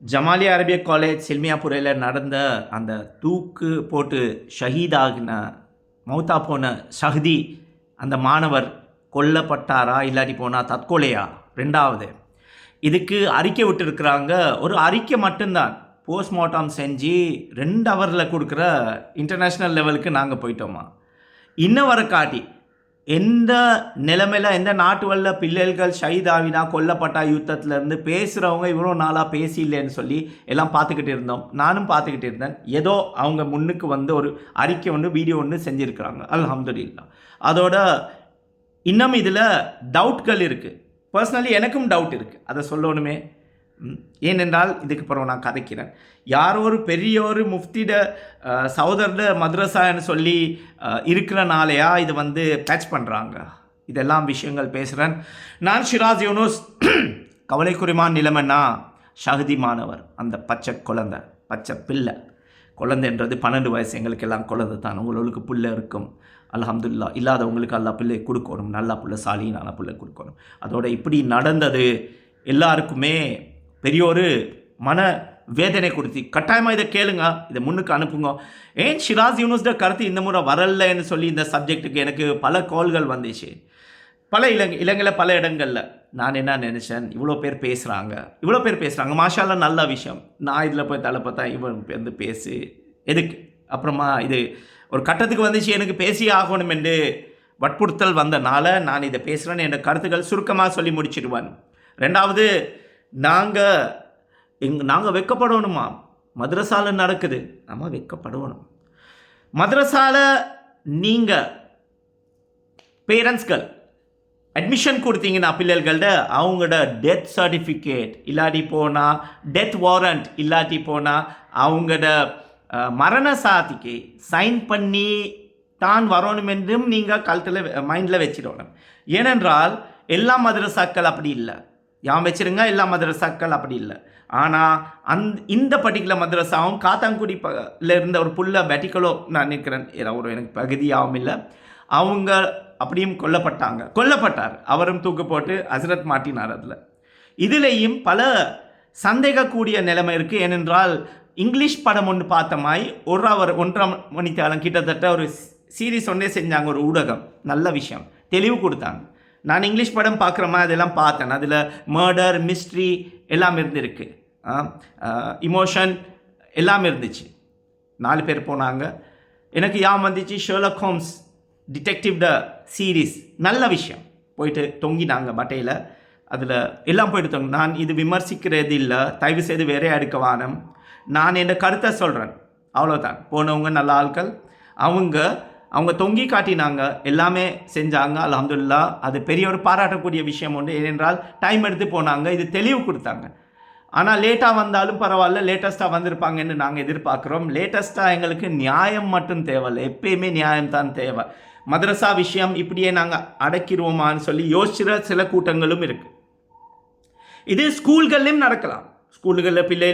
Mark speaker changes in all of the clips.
Speaker 1: Jamalia அரபிய college சில்மியாபுரையில் நடந்த அந்த தூக்கு போட்டு ஷஹீதாகின மௌத்தா போன ஷஹதி அந்த மாணவர் கொல்லப்பட்டாரா இல்லாட்டி போனால் தற்கொலையா? ரெண்டாவது இதுக்கு அறிக்கை விட்டுருக்குறாங்க. ஒரு அறிக்கை மட்டும்தான். போஸ்ட்மார்ட்டம் செஞ்சு ரெண்டு ஹவரில் கொடுக்குற இன்டர்நேஷ்னல் லெவலுக்கு நாங்கள் போயிட்டோமா? இன்ன வர காட்டி எந்த நிலைமையில் எந்த நாட்டு வல்ல பிள்ளைகள் ஷைதாவினா கொல்லப்பட்டா யுத்தத்துலேருந்து பேசுகிறவங்க இவ்வளோ நாளாக பேசியில்லைன்னு சொல்லி எல்லாம் பார்த்துக்கிட்டு இருந்தோம். நானும் பார்த்துக்கிட்டு இருந்தேன். ஏதோ அவங்க முன்னுக்கு வந்து ஒரு அறிக்கை ஒன்று வீடியோ ஒன்று செஞ்சுருக்கிறாங்க. அல்ஹம்துலில்லாஹ் அதோட இன்னும் இதில் டவுட்கள் இருக்குது பர்சனலி எனக்கும் டவுட் இருக்குது அதை சொல்லணுமே. ஏனென்றால் இதுக்கு பிறகு நான் கதைக்கிறேன். யார் ஒரு பெரிய ஒரு முஃப்திட சௌதர்ட மதுரசான்னு சொல்லி இருக்கிறனாலையா இது வந்து பேட்ச் பண்ணுறாங்க இதெல்லாம் விஷயங்கள் பேசுகிறேன் நான் ஷிராஜ் யூனுஸ். கவலைக்குறிமான் நிலைமைன்னா ஷஹதி மாணவர் அந்த பச்சை குழந்தை பச்சை பிள்ளை. குழந்தைன்றது பன்னெண்டு வயசு. எங்களுக்கு எல்லாம் குழந்தை தான். உங்களுக்கு பிள்ளை இருக்கும். அலஹம்துல்லா இல்லாதவங்களுக்கு எல்லா பிள்ளை கொடுக்கணும். நல்லா பிள்ளை சாலினான பிள்ளை கொடுக்கணும். அதோட இப்படி நடந்தது எல்லாருக்குமே பெரிய ஒரு மன வேதனை கொடுத்து கட்டாயமாக இதை கேளுங்க இதை முன்னுக்கு அனுப்புங்க. ஏன் ஷிராஸ் யூனுஸ்ட கருத்து இந்த முறை வரலன்னு சொல்லி இந்த சப்ஜெக்ட்டுக்கு எனக்கு பல கால்கள் வந்துச்சு. பல இலங்கை இலங்கையில் பல இடங்களில். நான் என்ன நினச்சேன்? இவ்வளோ பேர் பேசுகிறாங்க இவ்வளோ பேர் பேசுகிறாங்க மாஷால நல்ல விஷயம். நான் இதில் போய் தலை பார்த்தா இவன் வந்து பேசு. எதுக்கு? அப்புறமா இது ஒரு கட்டத்துக்கு வந்துச்சு எனக்கு பேசியே ஆகணும் என்று வற்புறுத்தல் வந்தனால நான் இதை பேசுகிறேன்னு என் கருத்துக்கள் சுருக்கமாக சொல்லி முடிச்சிடுவேன். ரெண்டாவது நாங்கள் எங் நாங்கள் வெக்கப்படணுமா? மதுரசால நடக்குது. நம்ம வைக்கப்படணும் மதரசாவில் நீங்கள் பேரண்ட்ஸ்கள் அட்மிஷன் கொடுத்தீங்கன்னா பிள்ளைகள்கிட்ட அவங்களோட டெத் சர்டிஃபிகேட் இல்லாட்டி போனால் டெத் வாரண்ட் இல்லாட்டி போனால் அவங்களோட மரண சாதிக்கு சைன் பண்ணி தான் வரணும் என்றும் நீங்கள் கழுத்தில் மைண்டில் வச்சிடணும். ஏனென்றால் எல்லா மதரசாக்கள் அப்படி இல்லை. யான் வச்சிருங்க எல்லா மதரசாக்கள் அப்படி இல்லை. ஆனால் அந் இந்த பர்டிகுலர் மதரசாவும் காத்தாங்குடி ப இருந்த ஒரு புள்ள பெட்டிக்கலோ நான் நிற்கிறேன் ஏதாவது ஒரு எனக்கு பகுதியாகவும் இல்லை. அவங்க அப்படியும் கொல்லப்பட்டாங்க. கொல்லப்பட்டார். அவரும் தூக்கு போட்டு ஹசரத் மாட்டினார் அதில். இதுலேயும் பல சந்தேகக்கூடிய நிலைமை இருக்குது ஏனென்றால் இங்கிலீஷ் படம் ஒன்று பார்த்தமாய் ஒரு அவர் ஒன்றாம் மணித்தாலம் கிட்டத்தட்ட ஒரு சீரிஸ் ஒன்றே செஞ்சாங்க ஒரு ஊடகம். நல்ல விஷயம். தெளிவு கொடுத்தாங்க. நான் இங்கிலீஷ் படம் பார்க்குறமா அதெல்லாம் பார்த்தேன். அதில் மர்டர் மிஸ்ட்ரி எல்லாம் இருந்திருக்கு. இமோஷன் எல்லாம் இருந்துச்சு. நாலு பேர் போனாங்க. எனக்கு யாம் வந்துச்சு Sherlock Holmes detective the series நல்ல விஷயம். போயிட்டு தொங்கினாங்க பட்டையில். அதில் எல்லாம் போயிட்டு தொங்க நான் இது விமர்சிக்கிறது இல்லை. தயவு செய்து வேறே அடுக்க வானம். நான் என் கருத்தை சொல்கிறேன் அவ்வளோதான் போனவங்க நல்ல ஆட்கள் அவங்க அவங்க தொங்கி காட்டினாங்க. எல்லாமே செஞ்சாங்க. அலமதுல்லா அது பெரிய ஒரு பாராட்டக்கூடிய விஷயம் உண்டு ஏனென்றால் டைம் எடுத்து போனாங்க. இது தெளிவு கொடுத்தாங்க. ஆனால் லேட்டாக வந்தாலும் பரவாயில்ல. லேட்டஸ்ட்டாக வந்திருப்பாங்கன்னு நாங்கள் எதிர்பார்க்குறோம். லேட்டஸ்ட்டாக எங்களுக்கு நியாயம் மட்டும் தேவையில்லை. எப்பயுமே நியாயம் தான் தேவை. மதரசா விஷயம் இப்படியே நாங்கள் அடக்கிடுவோமான்னு சொல்லி யோசிச்சுற சில கூட்டங்களும் இருக்குது இது ஸ்கூல்கள்லையும் நடக்கலாம். ஸ்கூலுகளில் பிள்ளை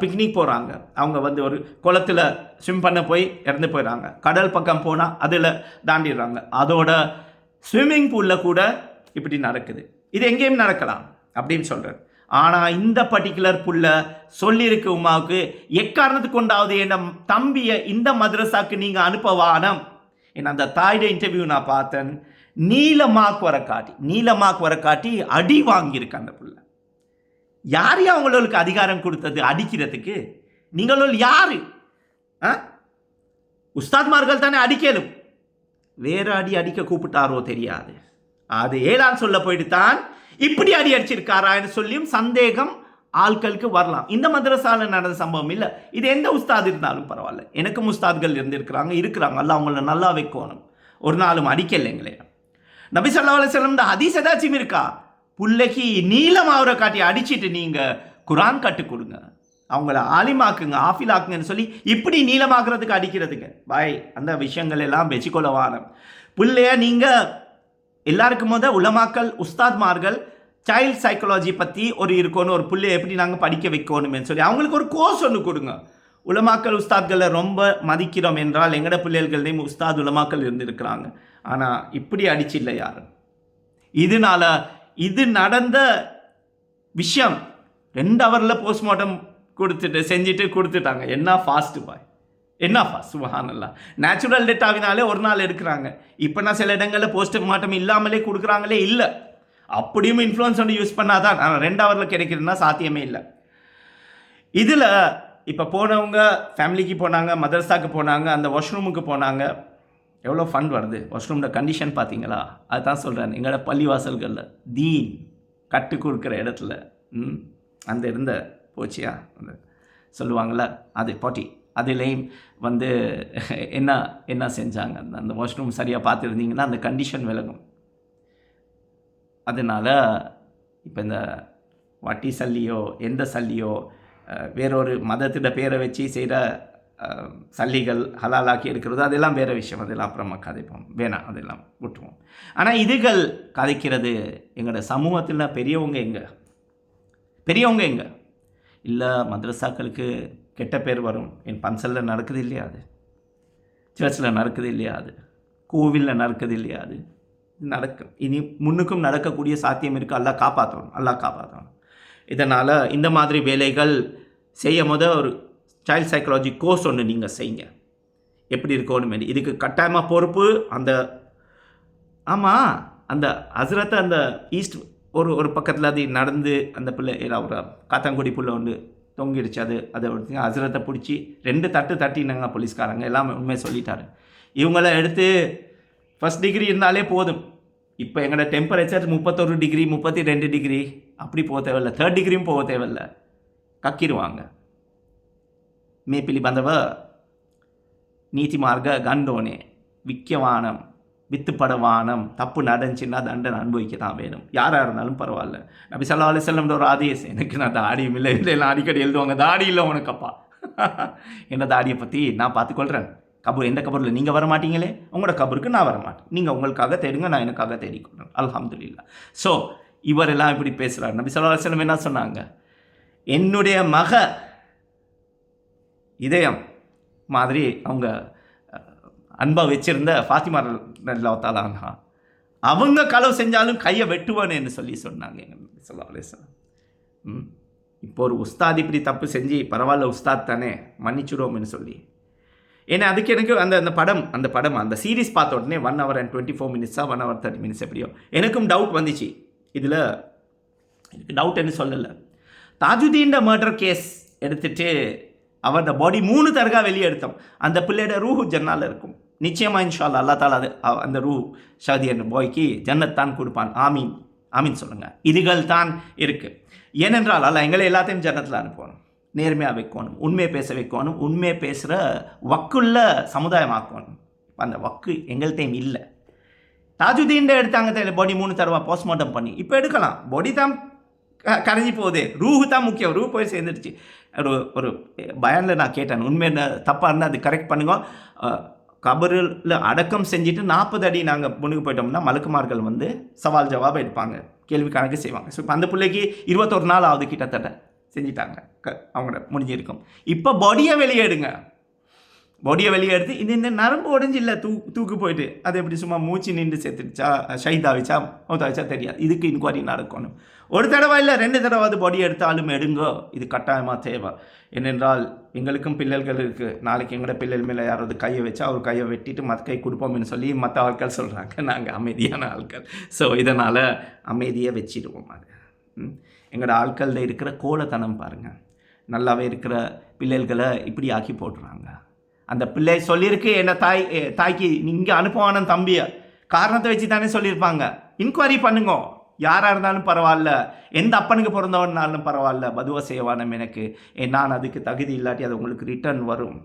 Speaker 1: பிக்னிக் போகிறாங்க அவங்க வந்து ஒரு குளத்தில் ஸ்விம் பண்ண போய் இறந்து போயிடறாங்க கடல் பக்கம் போனால் அதில் தாண்டிடுறாங்க. அதோட ஸ்விம்மிங் பூலில் கூட இப்படி நடக்குது. இது எங்கேயும் நடக்கலாம் அப்படின்னு சொல்கிறேன் ஆனால் இந்த பர்டிகுலர் புள்ள சொல்லியிருக்கு உமாவுக்கு எக்காரணத்துக்கு கொண்டாவது என்ன தம்பியை இந்த மதரசாக்கு நீங்கள் அனுப்பவானம் ஏன்னா அந்த தாயோட இன்டர்வியூ நான் பார்த்தேன். நீல மார்க் வர காட்டி நீல வர காட்டி அடி வாங்கியிருக்கு அந்த பிள்ளை யார் அவங்களுக்கு அதிகாரம் கொடுத்தது அடிக்கிறதுக்கு? நீங்களும் யாரு? ஆ? உஸ்தாத்மார்கள் தானே அடிக்கலும். வேற அடி அடிக்க கூப்பிட்டாரோ தெரியாது. அது ஏழாம் சொல்ல போயிட்டு தான் இப்படி அடி அடிச்சிருக்காரான்னு சொல்லியும் சந்தேகம் ஆட்களுக்கு வரலாம். இந்த மதரசாவில் நடந்த சம்பவம் இல்லை. இது எந்த உஸ்தாத் இருந்தாலும் பரவாயில்ல. எனக்கும் உஸ்தாத்கள் இருந்திருக்கிறாங்க இருக்கிறாங்க. அல்ல அவங்கள நல்லா வைக்கணும் ஒரு நாளும் அடிக்கல எங்களே நபி சொல்லா செல்லம் இந்த ஹதீஸ் ஏதாச்சும் இருக்கா? புள்ளைக்கு நீளம் காட்டி அடிச்சிட்டு நீங்கள் குரான் கற்றுக் கொடுங்க. அவங்கள ஆலிமாக்குங்க ஆஃபிலாக்குங்கன்னு சொல்லி இப்படி நீளமாக்குறதுக்கு அடிக்கிறதுங்க. பாய் அந்த விஷயங்கள் எல்லாம் வச்சுக்கொள்ள பிள்ளைய நீங்கள் எல்லாருக்கும் முத உலமாக்கல் உஸ்தாத்மார்கள் சைல்ட் சைக்காலஜி பற்றி ஒரு இருக்கணும் ஒரு பிள்ளைய எப்படி நாங்கள் படிக்க வைக்கணுமேன்னு சொல்லி அவங்களுக்கு ஒரு கோர்ஸ் ஒன்று கொடுங்க. உலமாக்கல் உஸ்தாத்களை ரொம்ப மதிக்கிறோம் என்றால் எங்கட பிள்ளைகள்டையும் உஸ்தாத் உலமாக்கல் இருந்திருக்கிறாங்க. ஆனால் இப்படி அடிச்சு இல்லை யாரும். இதனால இது நடந்த விஷயம். ரெண்டு ஹவரில் போஸ்ட்மார்ட்டம் கொடுத்துட்டு செஞ்சுட்டு கொடுத்துட்டாங்க. என்ன ஃபாஸ்ட்டு பாய் என்ன ஃபாஸ்ட் சுபஹானல்லா நேச்சுரல் டேட்டாவினாலே ஒரு நாள் எடுக்கிறாங்க. இப்போ நான் சில இடங்களில் போஸ்ட்மார்ட்டம் இல்லாமலே கொடுக்குறாங்களே இல்லை. அப்படியும் இன்ஃப்ளூயன்ஸ் ஒன்று யூஸ் பண்ணாதான். ஆனால் ரெண்டு ஹவரில் கிடைக்கிறதுனா சாத்தியமே இல்லை. இதில் இப்போ போனவங்க ஃபேமிலிக்கு போனாங்க மதரசாக்கு போனாங்க அந்த வாஷ்ரூமுக்கு போனாங்க. எவ்வளோ ஃபண்ட் வருது? வாஷ்ரூமோட கண்டிஷன் பார்த்தீங்களா? அதுதான் சொல்கிறேன் எங்களோட பள்ளிவாசல்களில் தீன் கட்டு கொடுக்குற இடத்துல ம், அந்த இருந்த போச்சியா அந்த சொல்லுவாங்கள்ல அது பாட்டி. அதுலேயும் வந்து என்ன என்ன செஞ்சாங்க? அந்த அந்த வாஷ்ரூம் சரியாக பார்த்துருந்தீங்கன்னா அந்த கண்டிஷன் விலகும். அதனால் இப்போ இந்த வட்டி சல்லியோ எந்த சல்லியோ வேறொரு மதத்திட பேரை வச்சு செய்கிற சல்லிகள் ஹலாலாக்கி எடுக்கிறது அதெல்லாம் வேறு விஷயம். அதெல்லாம் அப்புறமா கதைப்போம். வேணாம் அதெல்லாம் விட்டுவோம் ஆனால் இதுகள் கதைக்கிறது எங்களோட சமூகத்தில் பெரியவங்க எங்கே? பெரியவங்க எங்கே? இல்லை மதரசாக்களுக்கு கெட்ட பேர் வரும். என் பன்சலில் நடக்குது இல்லையா அது? சர்ச்சில் நடக்குது இல்லையா அது? கோவிலில் நடக்குது இல்லையா அது? நடக்கும் இனி முன்னுக்கும் நடக்கக்கூடிய சாத்தியம் இருக்குது அல்லா காப்பாற்றணும் அல்லா காப்பாற்றணும் இதனால் இந்த மாதிரி வேலைகள் செய்யும் போது ஒரு சைல்ட் சைக்காலஜி கோர்ஸ் ஒன்று நீங்கள் செய்யுங்க. எப்படி இருக்கணும் இதுக்கு கட்டாயமாக பொறுப்பு அந்த ஆமாம் அந்த ஹஸ்ரத்தை அந்த ஈஸ்ட் ஒரு ஒரு பக்கத்தில் அது நடந்து அந்த பிள்ளை ஒரு காத்தாங்குடி புள்ள ஒன்று தொங்கிடுச்சு. அது அதை எடுத்து அசரத்தை பிடிச்சி ரெண்டு தட்டு தட்டினாங்க போலீஸ்காரங்க. எல்லாமே உண்மையை சொல்லிட்டாரு. இவங்களாம் எடுத்து ஃபஸ்ட் டிகிரி இருந்தாலே போதும். இப்போ எங்களோட டெம்பரேச்சர் முப்பத்தொரு டிகிரி முப்பத்தி ரெண்டு டிகிரி அப்படி போக தேவையில்ல. தேர்ட் டிகிரியும் போக தேவையில்லை. கக்கிடுவாங்க. මේ පිළිබඳව நீதி மார்க்க கண்டோனே விக்கவானம் வித்துப்படவானம் தப்பு நடந்துச்சுன்னா தண்டனை அனுபவிக்க தான் வேணும் யாராக இருந்தாலும் பரவாயில்ல நபி சல்லா அலிசல்லம் ஒரு ஆதேஸ் எனக்கு நான் தாடியும் இல்லை இதெல்லாம் அடிக்கடி எழுதுவாங்க தாடி இல்லை உனக்கப்பா என்ன தாடியை பற்றி நான் பார்த்துக்கொள்கிறேன் கபூர் எந்த கபூரில் நீங்கள் வர மாட்டீங்களே உங்களோட கபருக்கு நான் வர மாட்டேன் நீங்கள் உங்களுக்காக தேடுங்க நான் எனக்காக தேடிக்கொள்கிறேன் அல்ஹம்துலில்லா ஸோ இவரெல்லாம் இப்படி பேசுகிறார் நபி சல்லா அலிஸ்லம் என்ன சொன்னாங்க என்னுடைய மக இதயம் மாதிரி அவங்க அன்பாக வச்சிருந்த ஃபாத்திமா ரல்லாத்தாலான்ஹா அவங்க களவு செஞ்சாலும் கையை வெட்டுவானேன்னு சொல்லி சொன்னாங்க எங்கள் சொல்லா ம்? இப்போ ஒரு உஸ்தாத் இப்படி தப்பு செஞ்சு பரவாயில்ல உஸ்தாத் தானே மன்னிச்சுடுவோம்னு சொல்லி. ஏன்னா அதுக்கு எனக்கு அந்த அந்த படம் அந்த படம் அந்த சீரீஸ் பார்த்த உடனே one hour and twenty four மினிட்ஸாக one hour thirty minutes எப்படியோ எனக்கும் டவுட் வந்துச்சு. இதில் எனக்கு டவுட் என்ன சொல்லலை. தாஜுதீன் மர்டர் கேஸ் எடுத்துகிட்டு அவரோட பாடி மூணு தரகா வெளியே எடுத்தோம் அந்த பிள்ளையோட ரூஹு ஜன்னால இருக்கும். நிச்சயமாக இன்ஷால் அல்லா தாலா அது அந்த ரூ ஷாதி என்ற பாய்க்கு ஜன்னத்தான் கொடுப்பான். ஆமீன். ஆமீன் சொல்லுங்கள் இதுகள் தான் இருக்குது ஏனென்றால் அல்ல எங்களை எல்லாத்தையும் ஜன்னத்தில் அனுப்பணும். நேர்மையாக வைக்கணும். உண்மையை பேச வைக்கணும். உண்மையை பேசுகிற வக்குள்ள சமுதாயம் ஆக்கணும். அந்த வக்கு எங்கள்கிட்டையும் இல்லை. தாஜுதீன் எடுத்தாங்க தெரியல பாடி மூணு தடவை போஸ்ட்மார்ட்டம் பண்ணி. இப்போ எடுக்கலாம். பாடி தான் கரைஞ்சி போகுது. ரூஹு தான் முக்கியம். ரூ போய் சேர்ந்துருச்சு ஒரு ஒரு பயனில் நான் கேட்டேன். உண்மை தப்பாக இருந்தால் அது கரெக்ட் பண்ணுங்க. கபரில் அடக்கம் செஞ்சுட்டு நாற்பது அடி நாங்கள் முன்னுக்கு போயிட்டோம்னா மலக்குமார்கள் வந்து சவால் ஜவாப் எடுப்பாங்க. கேள்வி கணக்கு செய்வாங்க. ஸோ இப்போ அந்த பிள்ளைக்கு இருபத்தொரு நாள் ஆகுது கிட்டத்தட்ட. செஞ்சிட்டாங்க. க அவங்களோட முடிஞ்சிருக்கும். இப்போ பாடியை வெளியே எடுங்க பாடியை வெளியே எடுத்து இந்த இந்த நரம்பு உடஞ்சி இல்லை தூ தூக்கு போயிட்டு. அது எப்படி சும்மா மூச்சு நின்று செத்துடுச்சா ஷைதாவிச்சா மௌத்தாவிச்சா தெரியாது. இதுக்கு இன்கொயரி நடக்கணும். ஒரு தடவை இல்லை ரெண்டு தடவை அது பாடி எடுத்தாலும் எடுங்கோ. இது கட்டாயமாக தேவை. ஏனென்றால் எங்களுக்கும் பிள்ளைகள் இருக்குது நாளைக்கு எங்களோட பிள்ளைகள் மேலே யாராவது கையை வச்சா அவர் கையை வெட்டிட்டு மற்ற கை கொடுப்போம்னு சொல்லி மற்ற ஆட்கள் சொல்கிறாங்க நாங்கள் அமைதியான ஆட்கள். ஸோ இதனால் அமைதியை வச்சிடுவோம் அது. ம். எங்களோட ஆட்களில் இருக்கிற கோலத்தனம் பாருங்கள் நல்லாவே இருக்கிற பிள்ளைகளை இப்படி ஆக்கி போடுறாங்க. அந்த பிள்ளை சொல்லியிருக்கு என்ன தாய் எ, தாய்க்கு நீங்கள் அனுப்புவான தம்பியை. காரணத்தை வச்சு தானே சொல்லியிருப்பாங்க. இன்கொயரி பண்ணுங்க. யாராக இருந்தாலும் பரவாயில்ல. எந்த அப்பனுக்கு பிறந்தவனாலும் பரவாயில்ல. பதுவை செய்வானம் எனக்கு. நான் அதுக்கு தகுதி இல்லாட்டி அது உங்களுக்கு ரிட்டர்ன் வரும்.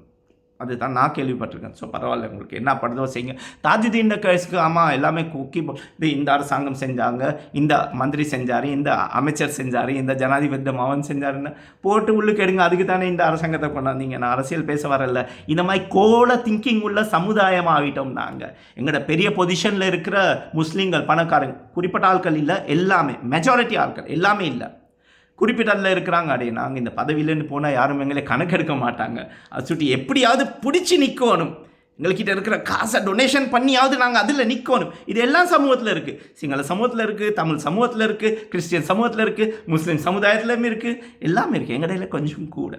Speaker 1: அதுதான் நான் கேள்விப்பட்டிருக்கேன். ஸோ பரவாயில்ல உங்களுக்கு என்ன படுதோ செய்யுங்க. தாஜுதீன் கேஸுக்கு ஆமாம் எல்லாமே குக்கி இது இந்த அரசாங்கம் செஞ்சாங்க இந்த மந்திரி செஞ்சார் இந்த அமைச்சர் செஞ்சார் இந்த ஜனாதிபதி மவன் செஞ்சாருன்னு போட்டு உள்ளுக்கு எடுங்க அதுக்கு தானே இந்த அரசாங்கத்தை கொண்டாந்தீங்க. நான் அரசியல் பேச வரல. இந்த மாதிரி கோல திங்கிங் உள்ள சமுதாயம் ஆகிட்டோம் நாங்கள் எங்களோட பெரிய பொசிஷனில் இருக்கிற முஸ்லீம்கள் பணக்காரங்க குறிப்பிட்ட ஆட்கள் இல்லை எல்லாமே மெஜாரிட்டி ஆட்கள் எல்லாமே இல்லை. குறிப்பிட்டதில் இருக்கிறாங்க. அடே நாங்கள் இந்த பதவியிலேருந்து போனால் யாரும் எங்களை கணக்கெடுக்க மாட்டாங்க. அதை சுட்டி எப்படியாவது பிடிச்சி நிற்கணும் எங்கள்கிட்ட இருக்கிற காசை டொனேஷன் பண்ணியாவது நாங்கள் அதில் நிற்கணும் இது எல்லாம் சமூகத்தில் இருக்குது சிங்கள சமூகத்தில் இருக்குது தமிழ் சமூகத்தில் இருக்குது கிறிஸ்டியன் சமூகத்தில் இருக்குது முஸ்லீம் சமுதாயத்துலையும் இருக்குது எல்லாமே இருக்குது எங்கடையில் கொஞ்சம் கூட.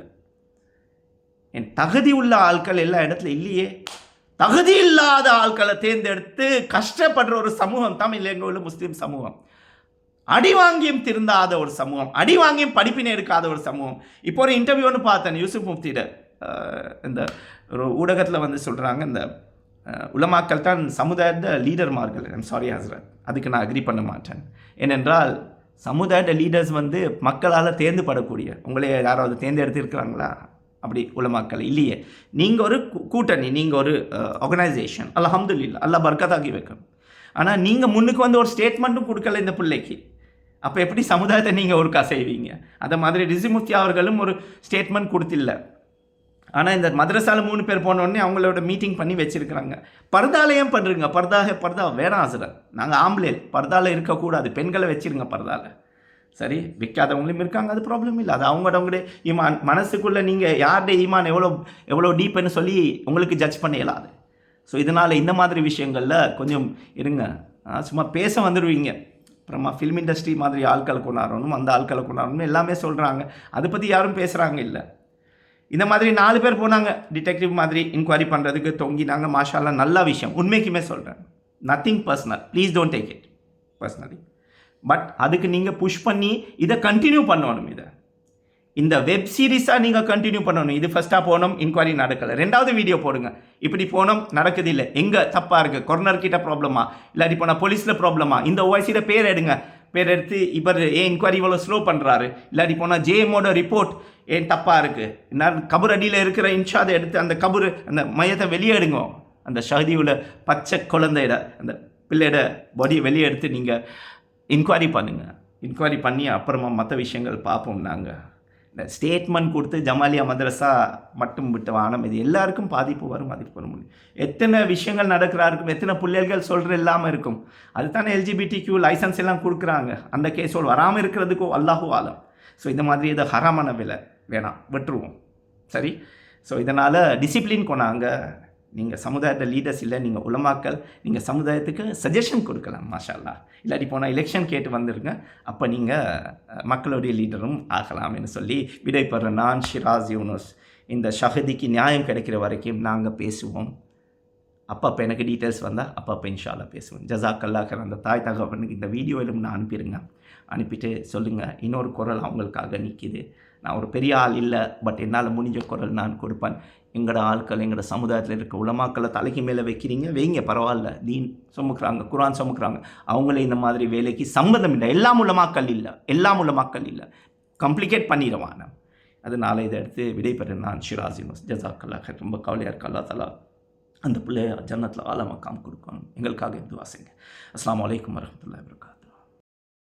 Speaker 1: என் தகுதி உள்ள ஆட்கள் எல்லா இடத்துல இல்லையே. தகுதி இல்லாத ஆட்களை தேர்ந்தெடுத்து கஷ்டப்படுற ஒரு சமூகம் தமிழ் எங்கள் உள்ள முஸ்லீம் சமூகம். அடி வாங்கியும் திருந்தாத ஒரு சமூகம் அடி வாங்கியும் படிப்பினை எடுக்காத ஒரு சமூகம். இப்போ ஒரு இன்டர்வியூ ஒன்று பார்த்தேன் யூசுப் முஃப்தியிட. இந்த ஒரு ஊடகத்தில் வந்து சொல்கிறாங்க இந்த உலமாக்கள் தான் சமுதாயத்த லீடர்மார்கள் ஐம் சாரி ஹசரத் அதுக்கு நான் அக்ரி பண்ண மாட்டேன். ஏனென்றால் சமுதாயத்த லீடர்ஸ் வந்து மக்களால் தேர்ந்துபடக்கூடிய உங்களே யாராவது தேர்ந்தெடுத்திருக்கிறாங்களா அப்படி உலமாக்கள் இல்லையே. நீங்கள் ஒரு கூட்டணி நீங்கள் ஒரு ஆர்கனைசேஷன் அல்ஹம்துலில்லாஹ் அல்ல பர்க்கத்தாக்கி வைக்கணும் ஆனால் நீங்கள் முன்னுக்கு வந்து ஒரு ஸ்டேட்மெண்ட்டும் கொடுக்கல இந்த பிள்ளைக்கு. அப்போ எப்படி சமுதாயத்தை நீங்கள் ஒருக்கா செய்வீங்க? அந்த மாதிரி ரிசிமுத்தி அவர்களும் ஒரு ஸ்டேட்மெண்ட் கொடுத்தில்ல. ஆனால் இந்த மதரசாவில் மூணு பேர் போனோடனே அவங்களோட மீட்டிங் பண்ணி வச்சுருக்கிறாங்க. பர்தால ஏன் பண்ணுறீங்க பர்தாக பர்தா வேணாம் ஆசிரியர் நாங்கள் ஆம்பளேல் பர்தாவில் இருக்கக்கூடாது. பெண்களை வச்சுருங்க பர்தாவில் சரி விற்காதவங்களும் இருக்காங்க. அது ப்ராப்ளம் இல்லை. அது அவங்களோட ஈமான் மனசுக்குள்ளே நீங்கள் யாருடைய ஈமான் எவ்வளோ எவ்வளோ டீப்புன்னு சொல்லி உங்களுக்கு ஜட்ஜ் பண்ண இயலாது. ஸோ இதனால் இந்த மாதிரி விஷயங்களில் கொஞ்சம் இருங்க. சும்மா பேச வந்துடுவீங்க அப்புறமா ஃபிலிம் இண்டஸ்ட்ரி மாதிரி ஆட்களை கொண்டாடணும் அந்த ஆட்களை கொண்டாடணும் எல்லாமே சொல்கிறாங்க அதை பற்றி யாரும் பேசுகிறாங்க இல்லை. இந்த மாதிரி நாலு பேர் போனாங்க. டிடெக்டிவ் மாதிரி இன்கொயரி பண்ணுறதுக்கு தொங்கினாங்க. மாஷாலாம் நல்ல விஷயம். உண்மைக்குமே சொல்கிறேன் nothing personal please don't take it personally but அதுக்கு நீங்கள் புஷ் பண்ணி இதை கண்டினியூ பண்ணணும் இதை. இந்த வெப் சீரிஸாக நீங்கள் கண்டினியூ பண்ணணும். இது ஃபஸ்ட்டாக போனோம் இன்கொயரி நடக்கலை. ரெண்டாவது வீடியோ போடுங்க. இப்படி போனோம் நடக்குது இல்லை. எங்கே தப்பாக இருக்குது கொரோனர் கிட்ட ப்ராப்ளமா இல்லாட்டி போனால் போலீஸில் ப்ராப்ளமா இந்த ஓய்சியில் பேர் எடுங்க. பேர் எடுத்து இவர் ஏன் இன்கொயரி இவ்வளோ ஸ்லோ பண்ணுறாரு இல்லாட்டி போனால் ஜேஎம்மோட ரிப்போர்ட் ஏன் தப்பாக இருக்குது என்ன கபர் அடியில் இருக்கிற இன்ஷாதை எடுத்து அந்த கபர் அந்த மையத்தை வெளியே எடுங்க அந்த ஷஹதியோட பச்சை குழந்தையிட அந்த பிள்ளையோட பாடியை வெளியே எடுத்து நீங்கள் இன்கொயரி பண்ணுங்கள் இன்கொயரி பண்ணி அப்புறமா மற்ற விஷயங்கள் பார்ப்போம் நாங்கள் ஸ்டேட்மெண்ட் கொடுத்து ஜமாலியா மதரசா மட்டும் விட்டு வானம் இது எல்லாருக்கும் பாதிப்பு வரும் அதுக்கு வர முடியும் எத்தனை விஷயங்கள் நடக்கிறா இருக்கும் எத்தனை பிள்ளைகள் சொல்கிற இல்லாமல் இருக்கும். அதுதானே எல்ஜிபிடி கியூ லைசன்ஸ் எல்லாம் கொடுக்குறாங்க. அந்த கேஸோடு வராமல் இருக்கிறதுக்கோ அல்லாஹூ ஆலம். ஸோ இந்த மாதிரி இதை ஹராமான விலை வேணாம் விட்டுருவோம். சரி? ஸோ இதனால் டிசிப்ளின் கொண்டாங்க. நீங்கள் சமுதாயத்தை லீடர்ஸ் இல்லை நீங்கள் உலமாக்கல் நீங்கள் சமுதாயத்துக்கு சஜஷன் கொடுக்கலாம் மாஷால்லா இல்லாட்டி போனால் எலெக்ஷன் கேட்டு வந்துருங்க அப்போ நீங்கள் மக்களுடைய லீடரும் ஆகலாம்னு சொல்லி விடைபெற நான் ஷிராஸ் யூனஸ். இந்த ஷஹதிக்கு நியாயம் கிடைக்கிற வரைக்கும் நாங்கள் பேசுவோம். அப்பப்போ எனக்கு டீட்டெயில்ஸ் வந்தால் அப்பப்போ இன்ஷால்லா பேசுவோம். ஜசாக்கல்லாக்கர் அந்த தாய் தகவனுக்கு இந்த வீடியோவிலும் நான் அனுப்பிடுங்க. அனுப்பிட்டு சொல்லுங்கள் இன்னொரு குரல் அவங்களுக்காக நிற்கிது நான் ஒரு பெரிய ஆள் இல்லை பட் என்னால் முடிஞ்ச குரல் நான் கொடுப்பேன். எங்களோட ஆட்கள் எங்களோட சமுதாயத்தில் இருக்க உலமாக்களை தலைக்கு மேலே வைக்கிறீங்க வைங்க பரவாயில்ல. தீன் சுமக்குறாங்க குரான் சுமக்குறாங்க. அவங்களே இந்த மாதிரி வேலைக்கு சம்மந்தம் இல்லை. எல்லாம் உலமாக்கள் இல்லை. எல்லாம் உலமாக்கள் இல்லை. கம்ப்ளிகேட் பண்ணிடுவான் அதனால் இதை எடுத்து விடைபெறேன் நான் ஷிராஸ் யூனுஸ் ஜசாக்கல்லாக ரொம்ப கவலையாக இருக்கு. அல்லா தலா அந்த பிள்ளைய ஜன்னத்தில் ஆலமக்காம் கொடுக்கணும். எங்களுக்காக துவா வாசிங்க அஸ்லாம் வலைக்கம் வரஹ்மத்துல்லாஹி வபரகாத்துஹு